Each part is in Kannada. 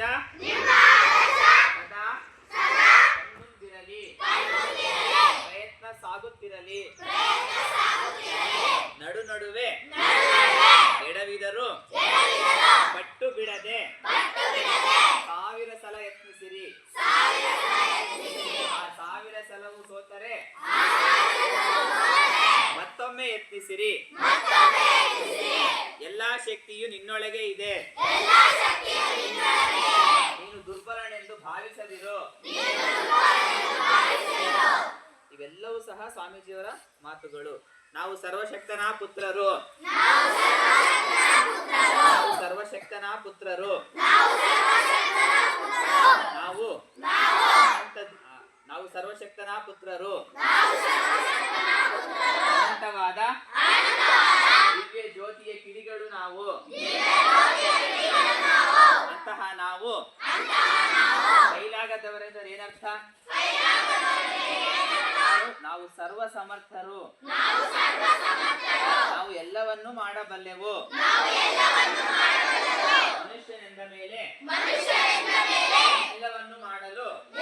ಸದಾ ಕಣ್ಮುಂದಿರಲಿ ಪ್ರಯತ್ನ ಸಾಗುತ್ತಿರಲಿ. ನಡು ನಡುವೆ ಎಡವಿದರು. ಪಟ್ಟು ಬಿಡದೆ. ಸಾವಿರ ಸಲ ಯತ್ನಿಸಿರಿ. ಆ ಸಾವಿರ ಸಲವು ಸೋತರೆ. ಮತ್ತೊಮ್ಮೆ ಯತ್ನಿಸಿರಿ. ಎಲ್ಲಾ ಶಕ್ತಿಯು ನಿನ್ನೊಳಗೆ ಇದೆ ನೀನು ದುರ್ಬಲನೆಂದು ಭಾವಿಸದಿರು ಇವೆಲ್ಲವೂ ಸಹ ಸ್ವಾಮೀಜಿಯವರ ಮಾತುಗಳು. ನಾವು ಸರ್ವಶಕ್ತನ ಪುತ್ರರು. ಸರ್ವಶಕ್ತನ ಪುತ್ರರು. ನಾವು ನಾವು ಸರ್ವಶಕ್ತನ ಪುತ್ರರು. ಅನಂತವಾದ ದಿವ್ಯ ಜ್ಯೋತಿಯ ಕಿಡಿಗಳು ನಾವು. ಅಂತಹ ನಾವು. ಕೈಲಾಗದವರೆಂದರೆ ಏನರ್ಥ? ನಾವು- ಸರ್ವ ಸಮರ್ಥರು. ನಾವು ಎಲ್ಲವನ್ನೂ ಮಾಡಬಲ್ಲೆವು. ಮನುಷ್ಯನೆಂದ ಮೇಲೆ ಎಲ್ಲವನ್ನು ಮಾಡಲು.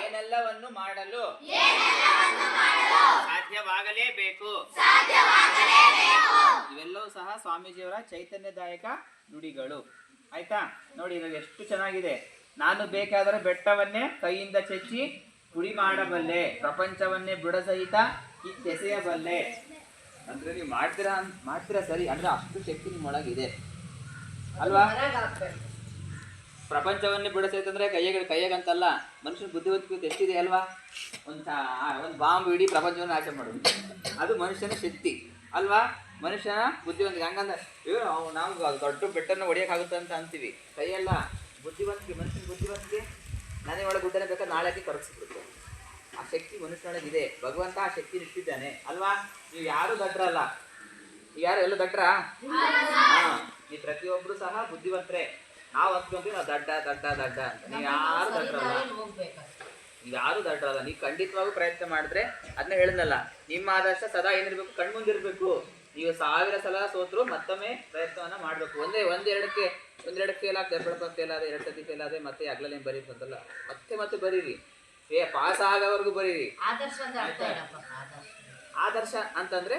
ಏನೆಲ್ಲವನ್ನು ಮಾಡಲು. ಸಾಧ್ಯವಾಗಲೇಬೇಕು. ಇವೆಲ್ಲವೂ ಸಹ ಸ್ವಾಮೀಜಿಯವರ ಚೈತನ್ಯದಾಯಕ ನುಡಿಗಳು. ಆಯ್ತಾ? ನೋಡಿ ಇದು ಎಷ್ಟು ಚೆನ್ನಾಗಿದೆ. ನಾನು ಬೇಕಾದರೆ ಬೆಟ್ಟವನ್ನೇ ಕೈಯಿಂದ ಚೆಚ್ಚಿ ಪುಡಿ ಮಾಡಬಲ್ಲೆ ಪ್ರಪಂಚವನ್ನೇ ಬುಡಸಹಿತ ಕಿತ್ತೆಸೆಯಬಲ್ಲೆ. ಅಂದ್ರೆ ನೀವು ಮಾಡ್ತೀರಾ ಮಾಡ್ತೀರಾ ಸರಿ, ಅಂದ್ರೆ ಅಷ್ಟು ಶಕ್ತಿ ನಿಮ್ಮೊಳಗಿದೆ. ಅಲ್ವಾ? ಪ್ರಪಂಚವನ್ನೇ ಬಿಡಿಸೈತಂದ್ರೆ ಕೈಯಾಗ, ಕೈಯಾಗಂತಲ್ಲ, ಮನುಷ್ಯನ ಬುದ್ಧಿವಂತಿಕೆ ಎಷ್ಟಿದೆ ಅಲ್ವಾ? ಒಂದು ಒಂದು ಬಾಂಬ್ ಇಡೀ ಪ್ರಪಂಚವನ್ನು ಆಚೆ ಮಾಡೋದು. ಅದು ಮನುಷ್ಯನ ಶಕ್ತಿ, ಅಲ್ವಾ? ಮನುಷ್ಯನ ಬುದ್ಧಿವಂತಿಕೆ. ಹಂಗಂದ್ರೆ ಇವ್ರು ನಾವು ದೊಡ್ಡ ಬೆಟ್ಟನ್ನು ಆಗುತ್ತೆ ಅಂತ ಅಂತೀವಿ. ಕೈಯಲ್ಲ ಬುದ್ಧಿವಂತಿಕೆ, ಮನುಷ್ಯನ ಬುದ್ಧಿವಂತಿಕೆ ನಾನೇ ಒಳಗೆ ಗುಡ್ಡನೇ ಬೇಕಾದ್ರೆ ನಾಳೆ ಕರಗಿಸ್ಬಿಡುತ್ತೆ. ಆ ಶಕ್ತಿ ಮನುಷ್ಯನೊಳಗಿದೆ. ಇದೆ ಭಗವಂತ ಆ ಶಕ್ತಿ ಇಟ್ಟಿದ್ದಾನೆ ಅಲ್ವಾ? ನೀವು ಯಾರು ದಟ್ರಲ್ಲ ಯಾರು? ಎಲ್ಲ ದಟ್ರ ಹಾ. ನೀವು ಪ್ರತಿಯೊಬ್ರು ಸಹ ಬುದ್ಧಿವಂತರೇ. ನಾವು ಅಂದ್ಕೊಂತೀವಿ ನಾವು ದಡ್ಡ ದಡ್ಡ ದಡ್ಡ ಅಂತ. ನೀವು ಯಾರು ದಡ್ಡರಲ್ಲ ನೀವು ಯಾರು ದಡ್ರಲ್ಲ? ನೀವು ಖಂಡಿತವಾಗೂ ಪ್ರಯತ್ನ ಮಾಡಿದ್ರೆ ಅದನ್ನ ಹೇಳಿದ್ನಲ್ಲ ನಿಮ್ಮ ಆದರ್ಶ ಸದಾ ಏನಿರ್ಬೇಕು? ಕಣ್ಮುಂದಿರ್ಬೇಕು ನೀವು ಸಾವಿರ ಸಲ ಸೋತರು ಮತ್ತೊಮ್ಮೆ ಪ್ರಯತ್ನವನ್ನ ಮಾಡ್ಬೇಕು. ಒಂದೇ ಒಂದೆರಡಕ್ಕೆ ಒಂದೆರಡಕ್ಕೆ ಫೇಲ್ ಆಗ್ತದೆ? ಎರಡು ಸತಿ ಫೇಲ್ ಆದ್ರೆ ಮತ್ತೆ ಆಗ್ಲೇ ಬರೀರಿ ಅಂತಲ್ಲ ಮತ್ತೆ ಮತ್ತೆ ಬರೀರಿ. ಏ ಪಾಸ್ ಆಗೋವರೆಗೂ ಬರೀರಿ. ಆದರ್ಶ ಅಂದ್ರೆ ಅರ್ಥ ಏನಪ್ಪ ಆದರ್ಶ. ಆದರ್ಶ ಅಂತಂದ್ರೆ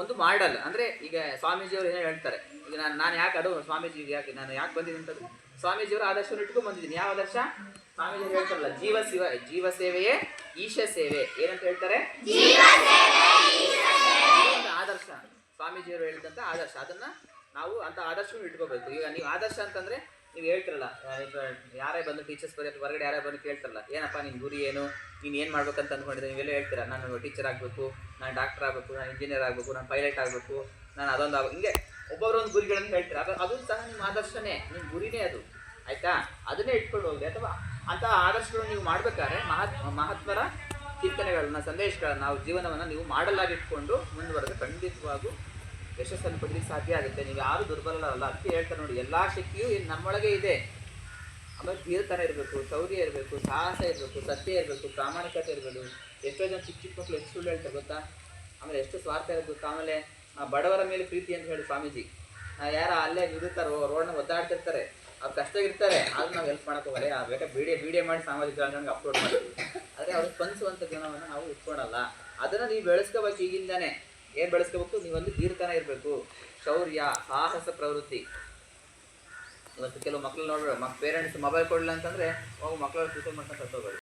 ಒಂದು ಮಾಡಲ್ ಅಂದ್ರೆ ಈಗ ಸ್ವಾಮೀಜಿಯವರು ಏನೋ ಹೇಳ್ತಾರೆ? ಈಗ ನಾನು ನಾನು ಯಾಕೆ ಅದು ಸ್ವಾಮೀಜಿ ಯಾಕೆ? ನಾನು ಯಾಕೆ ಬಂದಿದ್ದೀನಿ ಅಂತಂದ್ರೆ ಸ್ವಾಮೀಜಿಯವರು ಆದರ್ಶವನ್ನು ಇಟ್ಕೊಂಡು ಬಂದಿದ್ದೀನಿ. ಯಾವ ಆದರ್ಶ? ಸ್ವಾಮೀಜಿ ಹೇಳ್ತಾರಲ್ಲ ಜೀವ ಶಿವ ಜೀವ ಸೇವೆಯೇ ಈಶ ಸೇವೆ. ಏನಂತ ಹೇಳ್ತಾರೆ? ಆದರ್ಶ. ಸ್ವಾಮೀಜಿಯವರು ಹೇಳಿದಂತ ಆದರ್ಶ. ಅದನ್ನ ನಾವು ಅಂತ ಆದರ್ಶವನ್ನು ಇಟ್ಕೋಬೇಕು. ಈಗ ನೀವು ಆದರ್ಶ ಅಂತಂದ್ರೆ ನೀವು ಹೇಳ್ತಿರಲ್ಲ, ಯಾರೇ ಬಂದು ಟೀಚರ್ಸ್ ಬರೀ ಹೊರಗಡೆ ಯಾರೇ ಬಂದು ಕೇಳ್ತಿರಲ್ಲ, ಏನಪ್ಪ ನಿನ್ನ ಗುರಿ ಏನು, ನೀನು ಏನು ಮಾಡ್ಬೇಕಂತ ಅಂದ್ಕೊಂಡಿದ್ರೆ ನೀವೆಲ್ಲ ಹೇಳ್ತೀರಾ, ನಾನು ಟೀಚರ್ ಆಗಬೇಕು, ನಾನು ಡಾಕ್ಟರ್ ಆಗಬೇಕು, ನಾನು ಇಂಜಿನಿಯರ್ ಆಗಬೇಕು, ನಾನು ಪೈಲಟ್ ಆಗಬೇಕು, ನಾನು ಅದೊಂದು ಆಗ ಹಿಂಗೆ ಒಬ್ಬೊಬ್ಬರೊಂದು ಗುರಿಗಳನ್ನು ಹೇಳ್ತೀರಾ, ಅದು ಅದು ಸಹ ನಿಮ್ಮ ಆದರ್ಶನೇ ನಿಮ್ಮ ಗುರಿನೇ ಅದು, ಆಯಿತಾ? ಅದನ್ನೇ ಇಟ್ಕೊಂಡು ಹೋಗಿ ಅಥವಾ ಅಂತಹ ಆದರ್ಶಗಳು ನೀವು ಮಾಡಬೇಕಾದ್ರೆ ಮಹತ್ ಮಹತ್ವರ ಚಿಂತನೆಗಳನ್ನ, ಸಂದೇಶಗಳನ್ನ ನಾವು ಜೀವನವನ್ನು ನೀವು ಮಾಡಲಾಗಿಟ್ಕೊಂಡು ಮುಂದುವರೆದು ಖಂಡಿತವಾಗೂ ಯಶಸ್ಸನ್ನು ಪಡಲಿಕ್ಕೆ ಸಾಧ್ಯ ಆಗುತ್ತೆ. ನೀವು ಯಾರು ದುರ್ಬಲರಲ್ಲ, ಅದಕ್ಕೆ ಹೇಳ್ತಾರೆ ನೋಡಿ, ಎಲ್ಲ ಶಕ್ತಿಯು ಇನ್ನು ನಮ್ಮೊಳಗೆ ಇದೆ. ಆಮೇಲೆ ಧೀರತನ ಇರಬೇಕು, ಶೌರ್ಯ ಇರಬೇಕು, ಸಾಹಸ ಇರಬೇಕು, ಸತ್ಯ ಇರಬೇಕು, ಪ್ರಾಮಾಣಿಕತೆ ಇರಬೇಕು. ಎಷ್ಟೋ ಜನ ಚಿಕ್ಕ ಚಿಕ್ಕ ಮಕ್ಕಳು ಎಷ್ಟು ಸುಳ್ಳು ಹೇಳ್ತಾರೆ ಗೊತ್ತಾ? ಆಮೇಲೆ ಎಷ್ಟು ಸ್ವಾರ್ಥ ಇರಬೇಕು. ಆಮೇಲೆ ಬಡವರ ಮೇಲೆ ಪ್ರೀತಿ ಅಂತ ಹೇಳಿ ಸ್ವಾಮೀಜಿ. ಯಾರ ಅಲ್ಲೇ ಇರುತ್ತಾರೋ ರೋಡ್ನ ಒದ್ದಾಡ್ತಿರ್ತಾರೆ. ಅವ್ರು ಕಷ್ಟ ಇರ್ತಾರೆ, ಆದ್ರೂ ನಾವು ಹೆಲ್ಪ್ ಮಾಡಕ್ಕೆ ಹೋಗಲ್ಲ. ಆ ಬೇಕಾ ವಿಡಿಯೋ ವಿಡಿಯೋ ಮಾಡಿ ಸಾಮಾಜಿಕ ಜಾಲತಾಣಕ್ಕೆ ಅಪ್ಲೋಡ್ ಮಾಡ್ತೀವಿ. ಆದರೆ ಅವ್ರಿಗೆ ಸ್ಪಂದಿಸುವಂಥ ಗುಣವನ್ನು ನಾವು ಇಟ್ಕೊಳಲ್ಲ. ಅದನ್ನು ನೀವು ಬೆಳೆಸ್ಕೋಬೇಕು ಈಗಿಂದಾನೆ. ಏನು ಬೆಳೆಸ್ಕೋಬೇಕು? ನೀವೊಂದು ಧೀರ್ತನ ಇರಬೇಕು. ಶೌರ್ಯ, ಸಾಹಸ, ಪ್ರವೃತ್ತಿ. ಇವತ್ತು ಕೆಲವು ಮಕ್ಳು ನೋಡ್ರಿ ಮಕ್ ಪೇರೆಂಟ್ಸ್ ಮೊಬೈಲ್ ಕೊಡಲಿಲ್ಲ ಅಂತಂದ್ರೆ ಅವು ಮಕ್ಕಳು ಟ್ಯೂಷನ್ ಮಾಡ್ಕೊಂಡು ಸತ್ತೋಗೋದು